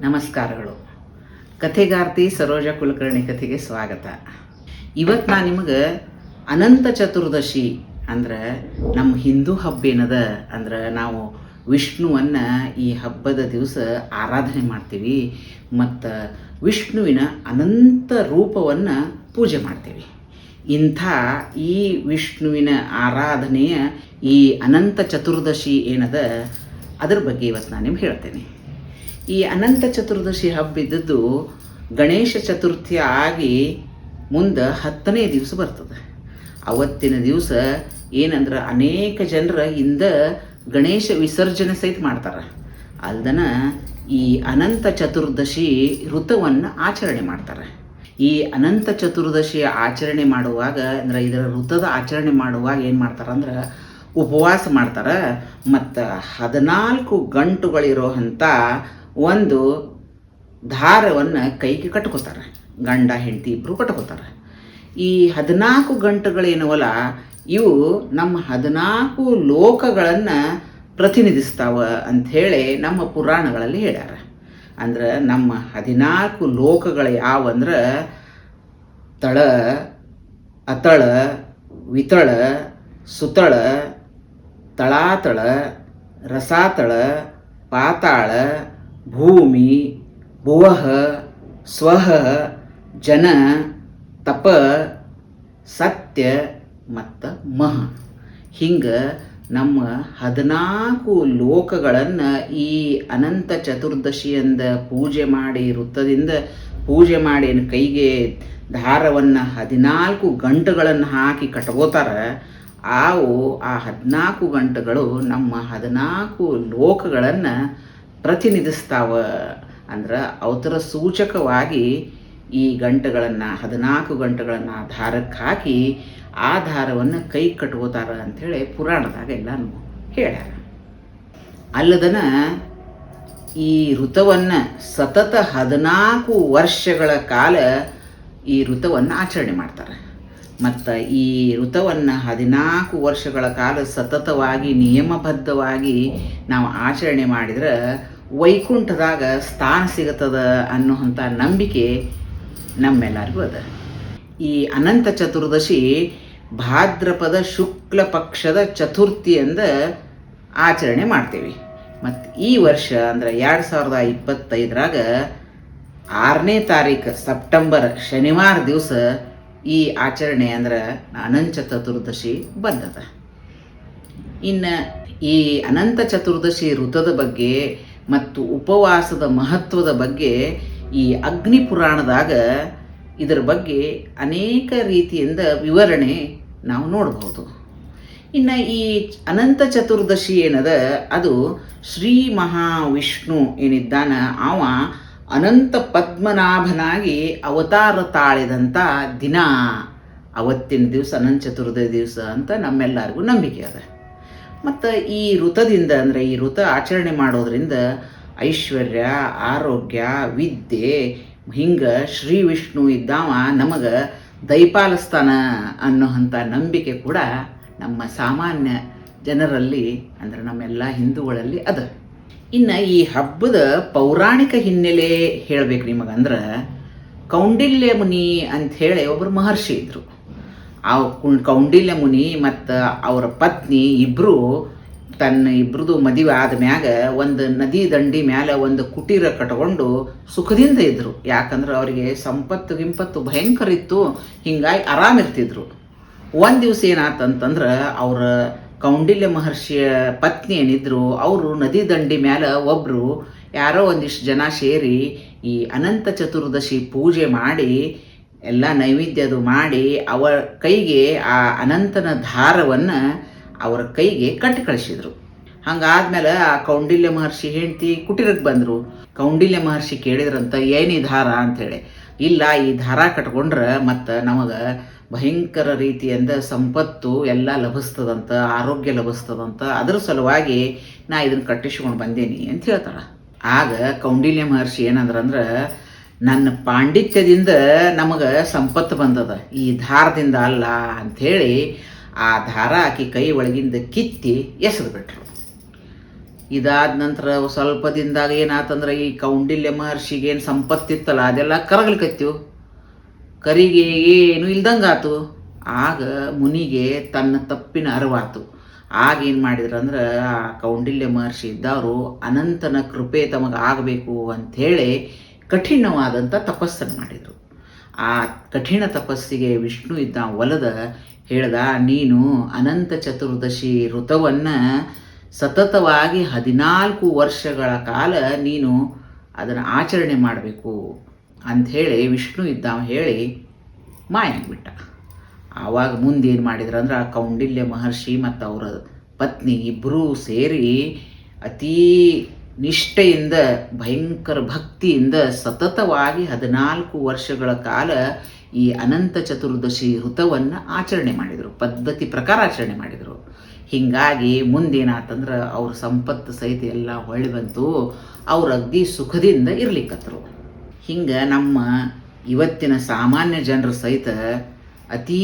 ನಮಸ್ಕಾರಗಳು. ಕಥೆಗಾರ್ತಿ ಸರೋಜ ಕುಲಕರ್ಣಿ ಕಥೆಗೆ ಸ್ವಾಗತ. ಇವತ್ತು ನಾನು ನಿಮಗೆ ಅನಂತ ಚತುರ್ದಶಿ ಅಂದ್ರೆ ನಮ್ಮ ಹಿಂದೂ ಹಬ್ಬ ಏನದ ಅಂದ್ರೆ ನಾವು ವಿಷ್ಣುವನ್ನು ಈ ಹಬ್ಬದ ದಿವಸ ಆರಾಧನೆ ಮಾಡ್ತೀವಿ ಮತ್ತು ವಿಷ್ಣುವಿನ ಅನಂತ ರೂಪವನ್ನು ಪೂಜೆ ಮಾಡ್ತೀವಿ. ಇಂಥ ಈ ವಿಷ್ಣುವಿನ ಆರಾಧನೆಯ ಈ ಅನಂತ ಚತುರ್ದಶಿ ಏನದ ಅದ್ರ ಬಗ್ಗೆ ಇವತ್ತು ನಾನು ನಿಮ್ಗೆ ಹೇಳ್ತೇನೆ. ಈ ಅನಂತ ಚತುರ್ದಶಿ ಹಬ್ಬ ಇದ್ದದ್ದು ಗಣೇಶ ಚತುರ್ಥಿ ಆಗಿ ಮುಂದೆ ಹತ್ತನೇ ದಿವಸ ಬರ್ತದೆ. ಅವತ್ತಿನ ದಿವಸ ಏನಂದ್ರೆ ಅನೇಕ ಜನರ ಇಂದ ಗಣೇಶ ವಿಸರ್ಜನೆ ಸಹಿತ ಮಾಡ್ತಾರೆ. ಅಲ್ದನ ಈ ಅನಂತ ಚತುರ್ದಶಿ ಋತವನ್ನು ಆಚರಣೆ ಮಾಡ್ತಾರೆ. ಈ ಅನಂತ ಚತುರ್ದಶಿ ಆಚರಣೆ ಮಾಡುವಾಗ, ಅಂದ್ರೆ ಇದರ ಋತದ ಆಚರಣೆ ಮಾಡುವಾಗ ಏನು ಮಾಡ್ತಾರೆ ಅಂದ್ರೆ ಉಪವಾಸ ಮಾಡ್ತಾರೆ. ಮತ್ತು ಹದಿನಾಲ್ಕು ಗಂಟುಗಳಿರೋ ಅಂಥ ಒಂದು ದಾರವನ್ನು ಕೈಗೆ ಕಟ್ಕೋತಾರೆ. ಗಂಡ, ಹೆಂಡತಿ ಇಬ್ಬರು ಕಟ್ಕೋತಾರೆ. ಈ ಹದಿನಾಲ್ಕು ಗಂಟುಗಳೇನವಲ್ಲ ಇವು ನಮ್ಮ ಹದಿನಾಲ್ಕು ಲೋಕಗಳನ್ನು ಪ್ರತಿನಿಧಿಸ್ತಾವ ಅಂಥೇಳಿ ನಮ್ಮ ಪುರಾಣಗಳಲ್ಲಿ ಹೇಳ್ಯಾರ. ಅಂದ್ರೆ ನಮ್ಮ ಹದಿನಾಲ್ಕು ಲೋಕಗಳು ಯಾವಂದ್ರೆ ತಳ ಅತಳ ವಿತಳ, ಸುತಳ, ತಳಾತಳ, ರಸಾತಳ, ಪಾತಾಳ ಭೂಮಿ, ಭುವಃ ಸ್ವಹ ಜನ, ತಪ, ಸತ್ಯ, ಮತ್ತು ಮಹ. ಹಿಂಗೆ ನಮ್ಮ ಹದಿನಾಲ್ಕು ಲೋಕಗಳನ್ನು ಈ ಅನಂತ ಚತುರ್ದಶಿಯಿಂದ ಪೂಜೆ ಮಾಡಿ ವೃತ್ತದಿಂದ ಪೂಜೆ ಮಾಡಿ ಕೈಗೆ ದಾರವನ್ನು ಹದಿನಾಲ್ಕು ಗಂಟುಗಳನ್ನು ಹಾಕಿ ಕಟ್ಕೋತಾರೆ, ಆವು ಆ ಹದಿನಾಲ್ಕು ಗಂಟುಗಳು ನಮ್ಮ ಹದಿನಾಲ್ಕು ಲೋಕಗಳನ್ನು ಪ್ರತಿನಿಧಿಸ್ತಾವ ಅಂದ್ರೆ ಅವತರ ಸೂಚಕವಾಗಿ ಈ ಗಂಟೆಗಳನ್ನು, ಹದಿನಾಲ್ಕು ಗಂಟೆಗಳನ್ನು ದಾರಕ್ಕೆ ಹಾಕಿ ಆ ದಾರವನ್ನು ಕೈ ಕಟ್ಕೋತಾರ ಅಂಥೇಳಿ ಪುರಾಣದಾಗ ಎಲ್ಲಾನು ಹೇಳ್ಯಾರ. ಅಲ್ಲದನ ಈ ಋತವನ್ನು ಸತತ ಹದಿನಾಲ್ಕು ವರ್ಷಗಳ ಕಾಲ ಈ ಋತವನ್ನು ಆಚರಣೆ ಮಾಡ್ತಾರೆ. ಮತ್ತು ಈ ಋತವನ್ನು ಹದಿನಾಲ್ಕು ವರ್ಷಗಳ ಕಾಲ ಸತತವಾಗಿ ನಿಯಮಬದ್ಧವಾಗಿ ನಾವು ಆಚರಣೆ ಮಾಡಿದ್ರೆ ವೈಕುಂಠದಾಗ ಸ್ಥಾನ ಸಿಗುತ್ತದ ಅನ್ನುವಂಥ ನಂಬಿಕೆ ನಮ್ಮೆಲ್ಲರಿಗೂ ಅದ. ಈ ಅನಂತ ಚತುರ್ದಶಿ ಭಾದ್ರಪದ ಶುಕ್ಲ ಪಕ್ಷದ ಚತುರ್ಥಿ ಅಂದ ಆಚರಣೆ ಮಾಡ್ತೀವಿ. ಮತ್ತು ಈ ವರ್ಷ ಅಂದ್ರೆ ಎರಡು ಸಾವಿರದ ಇಪ್ಪತ್ತೈದರಾಗ ಆರನೇ ತಾರೀಕು ಸೆಪ್ಟೆಂಬರ್ ಶನಿವಾರ ದಿವಸ ಈ ಆಚರಣೆ ಅಂದ್ರೆ ಅನಂತ ಚತುರ್ದಶಿ ಬಂದದ. ಇನ್ನು ಈ ಅನಂತ ಚತುರ್ದಶಿ ಋತದ ಬಗ್ಗೆ ಮತ್ತು ಉಪವಾಸದ ಮಹತ್ವದ ಬಗ್ಗೆ ಈ ಅಗ್ನಿ ಪುರಾಣದಾಗ ಇದರ ಬಗ್ಗೆ ಅನೇಕ ರೀತಿಯಿಂದ ವಿವರಣೆ ನಾವು ನೋಡಬಹುದು. ಇನ್ನು ಈ ಅನಂತ ಚತುರ್ದಶಿ ಏನದ? ಅದು ಶ್ರೀ ಮಹಾವಿಷ್ಣು ಏನಿದ್ದಾನ, ಅವ ಅನಂತ ಪದ್ಮನಾಭನಾಗಿ ಅವತಾರ ತಾಳಿದಂಥ ದಿನ. ಅವತ್ತಿನ ದಿವಸ ಅನಂತ ಚತುರ್ದಶಿ ದಿವಸ ಅಂತ ನಮ್ಮೆಲ್ಲರಿಗೂ ನಂಬಿಕೆ ಅದ. ಮತ್ತು ಈ ಋತದಿಂದ ಅಂದರೆ ಈ ಋತ ಆಚರಣೆ ಮಾಡೋದರಿಂದ ಐಶ್ವರ್ಯ, ಆರೋಗ್ಯ, ವಿದ್ಯೆ, ಹಿಂಗೆ ಶ್ರೀ ವಿಷ್ಣು ಇದ್ದಾವ, ನಮಗೆ ದೈಪಾಲಸ್ತಾನ ಅನ್ನೋವಂಥ ನಂಬಿಕೆ ಕೂಡ ನಮ್ಮ ಸಾಮಾನ್ಯ ಜನರಲ್ಲಿ ಅಂದರೆ ನಮ್ಮೆಲ್ಲ ಹಿಂದೂಗಳಲ್ಲಿ ಅದ. ಇನ್ನು ಈ ಹಬ್ಬದ ಪೌರಾಣಿಕ ಹಿನ್ನೆಲೆ ಹೇಳಬೇಕು ನಿಮಗಂದ್ರೆ ಕೌಂಡಿಲ್ಯ ಮುನಿ ಅಂಥೇಳಿ ಒಬ್ಬರು ಮಹರ್ಷಿ ಇದ್ದರು ಆ ಕೌಂಡಿಲ್ಯ ಮುನಿ ಮತ್ತು ಅವರ ಪತ್ನಿ ಇಬ್ಬರು ತನ್ನ ಇಬ್ರದು ಮದುವೆ ಆದ ಮ್ಯಾಗ ಒಂದು ನದಿ ದಂಡಿ ಮ್ಯಾಲೆ ಒಂದು ಕುಟೀರ ಕಟ್ಕೊಂಡು ಸುಖದಿಂದ ಇದ್ದರು ಯಾಕಂದ್ರೆ ಅವರಿಗೆ ಸಂಪತ್ತು ಗಿಂಪತ್ತು ಭಯಂಕರ ಇತ್ತು. ಹಿಂಗಾಗಿ ಆರಾಮಿರ್ತಿದ್ರು ಒಂದು ದಿವಸ ಏನಾತಂತಂದ್ರೆ ಅವರ ಕೌಂಡಿಲ್ಯ ಮಹರ್ಷಿಯ ಪತ್ನಿ ಏನಿದ್ರು, ಅವರು ನದಿ ದಂಡಿ ಮ್ಯಾಲ ಒಬ್ಬರು ಯಾರೋ ಒಂದಿಷ್ಟು ಜನ ಸೇರಿ ಈ ಅನಂತ ಚತುರ್ದಶಿ ಪೂಜೆ ಮಾಡಿ ಎಲ್ಲ ನೈವೇದ್ಯದು ಮಾಡಿ ಅವರ ಕೈಗೆ ಆ ಅನಂತನ ದಾರವನ್ನು ಅವರ ಕೈಗೆ ಕಟ್ಟಿ ಕಳಿಸಿದರು. ಹಂಗಾದ್ಮೇಲೆ ಆ ಕೌಂಡಿಲ್ಯ ಮಹರ್ಷಿ ಹೆಂಡತಿ ಕುಟೀರಕ್ಕೆ ಬಂದರು. ಕೌಂಡಿಲ್ಯ ಮಹರ್ಷಿ ಕೇಳಿದ್ರಂತ, ಏನು ದಾರ ಅಂಥೇಳಿ ಇಲ್ಲ, ಈ ದಾರ ಕಟ್ಕೊಂಡ್ರೆ ಮತ್ತು ನಮಗೆ ಭಯಂಕರ ರೀತಿಯಿಂದ ಸಂಪತ್ತು ಎಲ್ಲ ಲಭಿಸ್ತದಂತ, ಆರೋಗ್ಯ ಲಭಿಸ್ತದಂತ, ಅದರ ಸಲುವಾಗಿ ನಾ ಇದನ್ನು ಕಟ್ಟಿಸ್ಕೊಂಡು ಬಂದೇನಿ ಅಂತ ಹೇಳ್ತಾಳೆ. ಆಗ ಕೌಂಡಿಲ್ಯ ಮಹರ್ಷಿ ಏನಂದ್ರಂದ್ರೆ ನನ್ನ ಪಾಂಡಿತ್ಯದಿಂದ ನಮಗೆ ಸಂಪತ್ತು ಬಂದದ. ಈ ದಾರದಿಂದ ಅಲ್ಲ ಅಂಥೇಳಿ ಆ ದಾರ ಆಕಿ ಕೈ ಒಳಗಿಂದ ಕಿತ್ತಿ ಎಸೆದು ಬಿಟ್ರು. ಇದಾದ ನಂತರ ಸ್ವಲ್ಪ ದಿನದಾಗ ಏನಾತಂದ್ರೆ ಈ ಕೌಂಡಿಲ್ಯ ಮಹರ್ಷಿಗೆ ಏನು ಸಂಪತ್ತಿತ್ತಲ್ಲ, ಅದೆಲ್ಲ ಕರಗಲ್ಕತ್ತೀವು ಕರಿಗೆ ಏನು ಇಲ್ದಂಗಾತು. ಆಗ ಮುನಿಗೆ ತನ್ನ ತಪ್ಪಿನ ಅರಿವಾತು. ಆಗ ಏನು ಮಾಡಿದ್ರು ಅಂದ್ರೆ ಆ ಕೌಂಡಿಲ್ಯ ಮಹರ್ಷಿ ಇದ್ದವರು ಅನಂತನ ಕೃಪೆ ತಮಗೆ ಆಗಬೇಕು ಅಂಥೇಳಿ ಕಠಿಣವಾದಂಥ ತಪಸ್ಸನ್ನು ಮಾಡಿದರು. ಆ ಕಠಿಣ ತಪಸ್ಸಿಗೆ ವಿಷ್ಣು ಇದ್ದ ಒಲದ ಹೇಳ್ದ, ನೀನು ಅನಂತ ಚತುರ್ದಶಿ ಋತವನ್ನು ಸತತವಾಗಿ ಹದಿನಾಲ್ಕು ವರ್ಷಗಳ ಕಾಲ ನೀನು ಅದನ್ನು ಆಚರಣೆ ಮಾಡಬೇಕು ಅಂಥೇಳಿ ವಿಷ್ಣು ಇದ್ದಾವ ಹೇಳಿ ಮಾಯಾಗ್ಬಿಟ್ಟ ಆವಾಗ ಮುಂದೇನು ಮಾಡಿದ್ರು ಅಂದ್ರೆ ಆ ಕೌಂಡಿಲ್ಯ ಮಹರ್ಷಿ ಮತ್ತು ಅವರ ಪತ್ನಿ ಇಬ್ಬರೂ ಸೇರಿ ಅತೀ ನಿಷ್ಠೆಯಿಂದ, ಭಯಂಕರ ಭಕ್ತಿಯಿಂದ ಸತತವಾಗಿ ಹದಿನಾಲ್ಕು ವರ್ಷಗಳ ಕಾಲ ಈ ಅನಂತ ಚತುರ್ದಶಿ ಋತವನ್ನು ಆಚರಣೆ ಮಾಡಿದರು, ಪದ್ಧತಿ ಪ್ರಕಾರ ಆಚರಣೆ ಮಾಡಿದರು. ಹೀಗಾಗಿ ಮುಂದೇನಾತಂದ್ರೆ ಅವ್ರ ಸಂಪತ್ತು ಸಹಿತ ಎಲ್ಲ ಹೊಳ್ಳಿ ಬಂತು ಅವ್ರು ಅಗ್ದಿ ಸುಖದಿಂದ ಇರ್ಲಿಕ್ಕತ್ತರು ಹಿಂಗೆ ನಮ್ಮ ಇವತ್ತಿನ ಸಾಮಾನ್ಯ ಜನರು ಸಹಿತ ಅತೀ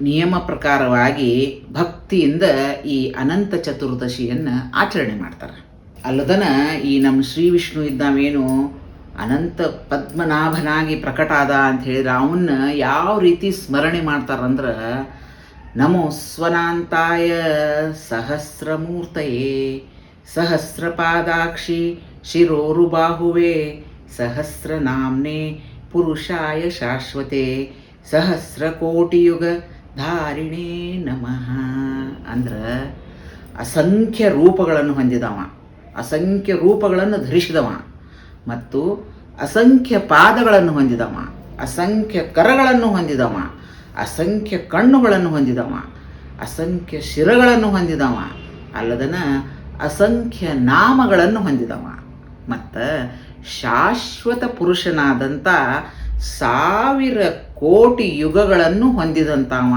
ನಿಯಮ ಪ್ರಕಾರವಾಗಿ ಭಕ್ತಿಯಿಂದ ಈ ಅನಂತ ಚತುರ್ದಶಿಯನ್ನು ಆಚರಣೆ ಮಾಡ್ತಾರೆ. ಅಲ್ಲದನ ಈ ನಮ್ಮ ಶ್ರೀ ವಿಷ್ಣು ಇದ್ದಾವೇನು, ಅನಂತ ಪದ್ಮನಾಭನಾಗಿ ಪ್ರಕಟ ಆದ ಅಂತ ಹೇಳಿದ್ರೆ ಅವನ್ನ ಯಾವ ರೀತಿ ಸ್ಮರಣೆ ಮಾಡ್ತಾರಂದ್ರೆ, ನಮೋ ಸ್ವನಾಂತಾಯ ಸಹಸ್ರಮೂರ್ತಯೇ, ಸಹಸ್ರಪಾದಾಕ್ಷಿ ಶಿರೋರುಬಾಹುವೆ, ಸಹಸ್ರನಾಮ್ನೆ ಪುರುಷಾಯ ಶಾಶ್ವತೆ, ಸಹಸ್ರಕೋಟಿಯುಗ ಧಾರಿಣೇ ನಮಃ ಅಂದ್ರೆ ಅಸಂಖ್ಯ ರೂಪಗಳನ್ನು ಹೊಂದಿದವ. ಅಸಂಖ್ಯ ರೂಪಗಳನ್ನು ಧರಿಸಿದವ. ಮತ್ತು ಅಸಂಖ್ಯ ಪಾದಗಳನ್ನು ಹೊಂದಿದವ. ಅಸಂಖ್ಯ ಕರಗಳನ್ನು ಹೊಂದಿದವ. ಅಸಂಖ್ಯ ಕಣ್ಣುಗಳನ್ನು ಹೊಂದಿದವ. ಅಸಂಖ್ಯ ಶಿರಗಳನ್ನು ಹೊಂದಿದವ. ಅಲ್ಲದನ ಅಸಂಖ್ಯ ನಾಮಗಳನ್ನು ಹೊಂದಿದವ. ಮತ್ತು ಶಾಶ್ವತ ಪುರುಷನಾದಂಥ ಸಾವಿರ ಕೋಟಿ ಯುಗಗಳನ್ನು ಹೊಂದಿದಂತವ.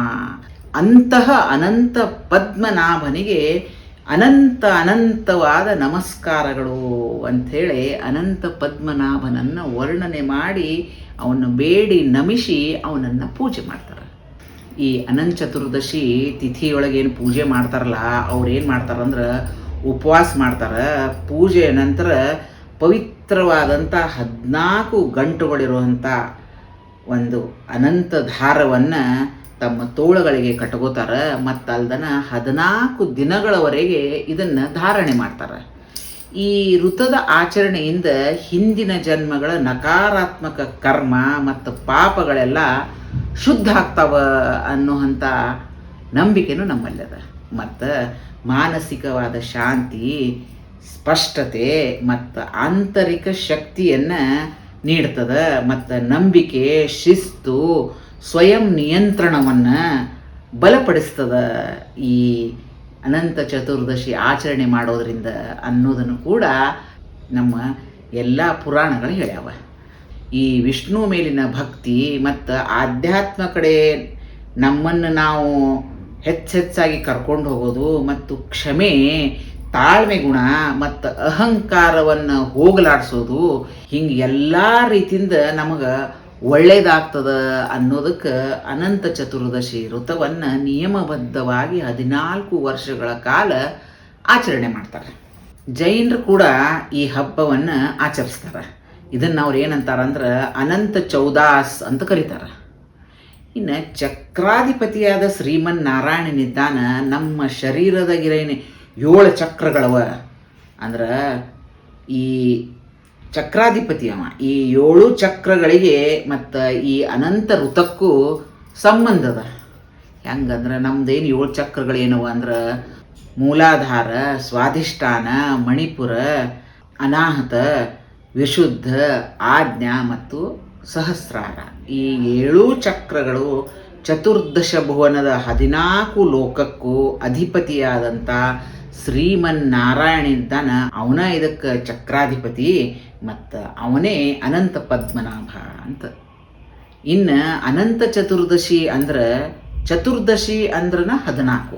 ಅಂತಹ ಅನಂತ ಪದ್ಮನಾಭನಿಗೆ ಅನಂತ ಅನಂತವಾದ ನಮಸ್ಕಾರಗಳು ಅಂಥೇಳಿ ಅನಂತ ಪದ್ಮನಾಭನನ್ನು ವರ್ಣನೆ ಮಾಡಿ ಅವನು ಬೇಡಿ ನಮಿಸಿ ಅವನನ್ನು ಪೂಜೆ ಮಾಡ್ತಾರೆ. ಈ ಅನಂತ ಚತುರ್ದಶಿ ತಿಥಿಯೊಳಗೇನು ಪೂಜೆ ಮಾಡ್ತಾರಲ್ಲ ಅವ್ರು ಏನು ಮಾಡ್ತಾರಂದ್ರೆ ಉಪವಾಸ ಮಾಡ್ತಾರೆ. ಪೂಜೆಯ ನಂತರ ಪವಿತ್ರವಾದಂಥ ಹದಿನಾಲ್ಕು ಗಂಟುಗಳಿರುವಂಥ ಒಂದು ಅನಂತ ಧಾರವನ್ನು ತಮ್ಮ ತೋಳುಗಳಿಗೆ ಕಟ್ಕೋತಾರೆ ಮತ್ತು ಅಲ್ದನ ಹದಿನಾಲ್ಕು ದಿನಗಳವರೆಗೆ ಇದನ್ನು ಧಾರಣೆ ಮಾಡ್ತಾರೆ. ಈ ಋತದ ಆಚರಣೆಯಿಂದ ಹಿಂದಿನ ಜನ್ಮಗಳ ನಕಾರಾತ್ಮಕ ಕರ್ಮ ಮತ್ತು ಪಾಪಗಳೆಲ್ಲ ಶುದ್ಧ ಆಗ್ತಾವ ಅನ್ನುವಂಥ ನಂಬಿಕೆನೂ ನಮ್ಮಲ್ಲದ. ಮತ್ತು ಮಾನಸಿಕವಾದ ಶಾಂತಿ ಸ್ಪಷ್ಟತೆ ಮತ್ತು ಆಂತರಿಕ ಶಕ್ತಿಯನ್ನು ನೀಡ್ತದ, ಮತ್ತು ನಂಬಿಕೆ, ಶಿಸ್ತು, ಸ್ವಯಂ ನಿಯಂತ್ರಣವನ್ನು ಬಲಪಡಿಸ್ತದ ಈ ಅನಂತ ಚತುರ್ದಶಿ ಆಚರಣೆ ಮಾಡೋದರಿಂದ ಅನ್ನೋದನ್ನು ಕೂಡ ನಮ್ಮ ಎಲ್ಲ ಪುರಾಣಗಳು ಹೇಳ್ಯಾವ. ಈ ವಿಷ್ಣು ಮೇಲಿನ ಭಕ್ತಿ ಮತ್ತು ಆಧ್ಯಾತ್ಮ ಕಡೆ ನಮ್ಮನ್ನು ನಾವು ಹೆಚ್ಚೆಚ್ಚಾಗಿ ಕರ್ಕೊಂಡು ಹೋಗೋದು ಮತ್ತು ಕ್ಷಮೆ ತಾಳ್ಮೆ ಗುಣ ಮತ್ತು ಅಹಂಕಾರವನ್ನು ಹೋಗಲಾಡಿಸೋದು ಹಿಂಗೆ ಎಲ್ಲ ರೀತಿಯಿಂದ ನಮಗೆ ಒಳ್ಳೇದಾಗ್ತದ ಅನ್ನೋದಕ್ಕೆ ಅನಂತ ಚತುರ್ದಶಿ ಋತವನ್ನು ನಿಯಮಬದ್ಧವಾಗಿ ಹದಿನಾಲ್ಕು ವರ್ಷಗಳ ಕಾಲ ಆಚರಣೆ ಮಾಡ್ತಾರೆ. ಜೈನರು ಕೂಡ ಈ ಹಬ್ಬವನ್ನು ಆಚರಿಸ್ತಾರೆ. ಇದನ್ನು ಅವ್ರು ಏನಂತಾರಂದ್ರೆ ಅನಂತ ಚೌದಾಸ್ ಅಂತ ಕರೀತಾರೆ. ಇನ್ನು ಚಕ್ರಾಧಿಪತಿಯಾದ ಶ್ರೀಮನ್ ನಾರಾಯಣನಿದ್ದಾನ ನಮ್ಮ ಶರೀರದಾಗಿರೇನೆ ಏಳು ಚಕ್ರಗಳವ. ಅಂದ್ರೆ ಈ ಚಕ್ರಾಧಿಪತಿ ಅವ ಈ ಏಳು ಚಕ್ರಗಳಿಗೆ ಮತ್ತು ಈ ಅನಂತ ಋತಕ್ಕೂ ಸಂಬಂಧದ ಹೆಂಗಂದ್ರೆ ನಮ್ದೇನು ಏಳು ಚಕ್ರಗಳೇನವ ಅಂದ್ರೆ ಮೂಲಾಧಾರ, ಸ್ವಾಧಿಷ್ಠಾನ, ಮಣಿಪುರ, ಅನಾಹತ, ವಿಶುದ್ಧ, ಆಜ್ಞಾ ಮತ್ತು ಸಹಸ್ರಾರ. ಈ ಏಳು ಚಕ್ರಗಳು ಚತುರ್ದಶ ಭುವನದ ಹದಿನಾಲ್ಕು ಲೋಕಕ್ಕೂ ಅಧಿಪತಿಯಾದಂಥ ಶ್ರೀಮನ್ನಾರಾಯಣ ಇದ್ದಾನ ಅವನ ಇದಕ್ಕೆ ಚಕ್ರಾಧಿಪತಿ, ಮತ್ತು ಅವನೇ ಅನಂತ ಪದ್ಮನಾಭ ಅಂತ. ಇನ್ನು ಅನಂತ ಚತುರ್ದಶಿ ಅಂದ್ರೆ ಚತುರ್ದಶಿ ಅಂದ್ರನ ಹದಿನಾಲ್ಕು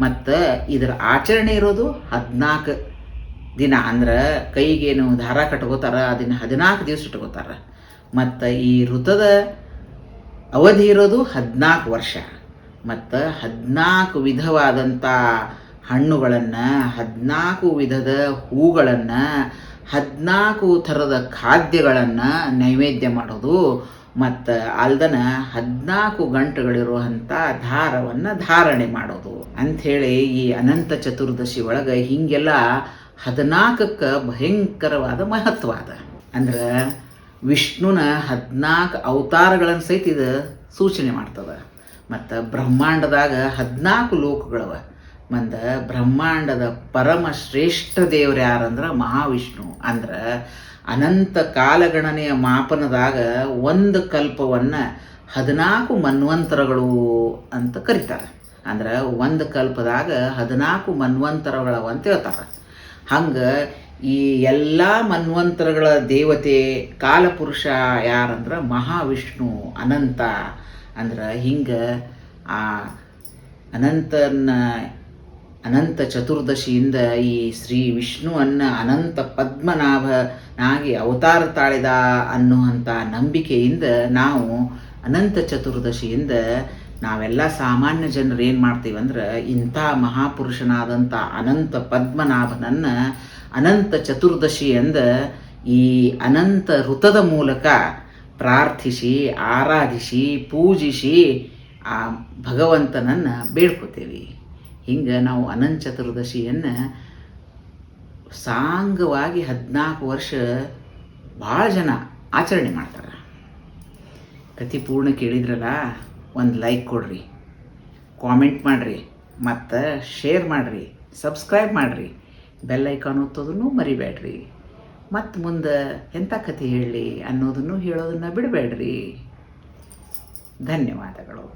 ಮತ್ತು ಇದರ ಆಚರಣೆ ಇರೋದು ಹದಿನಾಲ್ಕು ದಿನ ಅಂದ್ರೆ ಕೈಗೇನು ದಾರ ಕಟ್ಕೋತಾರ, ಅದನ್ನು ಹದಿನಾಲ್ಕು ದಿವಸ ಇಟ್ಕೋತಾರ. ಮತ್ತು ಈ ಋತದ ಅವಧಿ ಇರೋದು ಹದಿನಾಲ್ಕು ವರ್ಷ. ಮತ್ತು ಹದಿನಾಲ್ಕು ವಿಧವಾದಂಥ ಹಣ್ಣುಗಳನ್ನು ಹದಿನಾಲ್ಕು ವಿಧದ ಹೂಗಳನ್ನು ಹದಿನಾಲ್ಕು ಥರದ ಖಾದ್ಯಗಳನ್ನು ನೈವೇದ್ಯ ಮಾಡೋದು. ಮತ್ತು ಅಲ್ದನ ಹದಿನಾಲ್ಕು ಗಂಟೆಗಳಿರುವಂಥ ದಾರವನ್ನು ಧಾರಣೆ ಮಾಡೋದು. ಅಂಥೇಳಿ ಈ ಅನಂತ ಚತುರ್ದಶಿ ಒಳಗೆ ಹೀಗೆಲ್ಲ ಹದಿನಾಲ್ಕಕ್ಕೆ ಭಯಂಕರವಾದ ಮಹತ್ವ ಅದ. ಅಂದ್ರೆ ವಿಷ್ಣುನ ಹದಿನಾಲ್ಕು ಅವತಾರಗಳನ್ನು ಸಹಿತ ಇದು ಸೂಚನೆ ಮಾಡ್ತದೆ. ಮತ್ತು ಬ್ರಹ್ಮಾಂಡದಾಗ ಹದಿನಾಲ್ಕು ಲೋಕಗಳವ. ಮಂದ ಬ್ರಹ್ಮಾಂಡದ ಪರಮ ಶ್ರೇಷ್ಠ ದೇವ್ರು ಯಾರಂದ್ರೆ ಮಹಾವಿಷ್ಣು. ಅಂದ್ರೆ ಅನಂತ ಕಾಲಗಣನೆಯ ಮಾಪನದಾಗ ಒಂದು ಕಲ್ಪವನ್ನು ಹದಿನಾಲ್ಕು ಮನ್ವಂತರಗಳು ಅಂತ ಕರೀತಾರೆ. ಅಂದ್ರೆ ಒಂದು ಕಲ್ಪದಾಗ ಹದಿನಾಲ್ಕು ಮನ್ವಂತರಗಳ ಅಂತ ಹೇಳ್ತಾರೆ. ಹಂಗೆ ಈ ಎಲ್ಲ ಮನ್ವಂತರಗಳ ದೇವತೆ ಕಾಲಪುರುಷ ಯಾರಂದ್ರೆ ಮಹಾವಿಷ್ಣು ಅನಂತ. ಅಂದ್ರೆ ಹಿಂಗೆ ಆ ಅನಂತನ ಅನಂತ ಚತುರ್ದಶಿಯಿಂದ ಈ ಶ್ರೀ ವಿಷ್ಣುವನ್ನು ಅನಂತ ಪದ್ಮನಾಭನಾಗಿ ಅವತಾರ ತಾಳಿದ ಅನ್ನುವಂಥ ನಂಬಿಕೆಯಿಂದ ನಾವು ಅನಂತ ಚತುರ್ದಶಿಯಿಂದ ನಾವೆಲ್ಲ ಸಾಮಾನ್ಯ ಜನರು ಏನು ಮಾಡ್ತೀವಿ ಅಂದ್ರೆ ಇಂಥ ಮಹಾಪುರುಷನಾದಂಥ ಅನಂತ ಪದ್ಮನಾಭನನ್ನು ಅನಂತ ಚತುರ್ದಶಿ ಎಂದ ಈ ಅನಂತ ಋತದ ಮೂಲಕ ಪ್ರಾರ್ಥಿಸಿ, ಆರಾಧಿಸಿ, ಪೂಜಿಸಿ ಆ ಭಗವಂತನನ್ನು ಬೇಡ್ಕೋತೇವೆ. ಹಿಂಗೆ ನಾವು ಅನಂತ ಚತುರ್ದಶಿಯನ್ನು ಸಾಂಗವಾಗಿ ಹದಿನಾಲ್ಕು ವರ್ಷ ಭಾಳ ಜನ ಆಚರಣೆ ಮಾಡ್ತಾರೆ. ಕತಿ ಪೂರ್ಣ ಕೇಳಿದ್ರಲ್ಲ, ಒಂದು ಲೈಕ್ ಕೊಡ್ರಿ ಕಾಮೆಂಟ್ ಮಾಡಿರಿ, ಮತ್ತು ಶೇರ್ ಮಾಡಿರಿ ಸಬ್ಸ್ಕ್ರೈಬ್ ಮಾಡಿರಿ ಬೆಲ್ ಐಕಾನ್ ಒತ್ತೋದನ್ನು ಮರಿಬೇಡ್ರಿ, ಮತ್ತು ಮುಂದೆ ಎಂಥ ಕತೆ ಹೇಳಲಿ ಅನ್ನೋದನ್ನು ಹೇಳೋದನ್ನು ಬಿಡಬೇಡ್ರಿ. ಧನ್ಯವಾದಗಳು.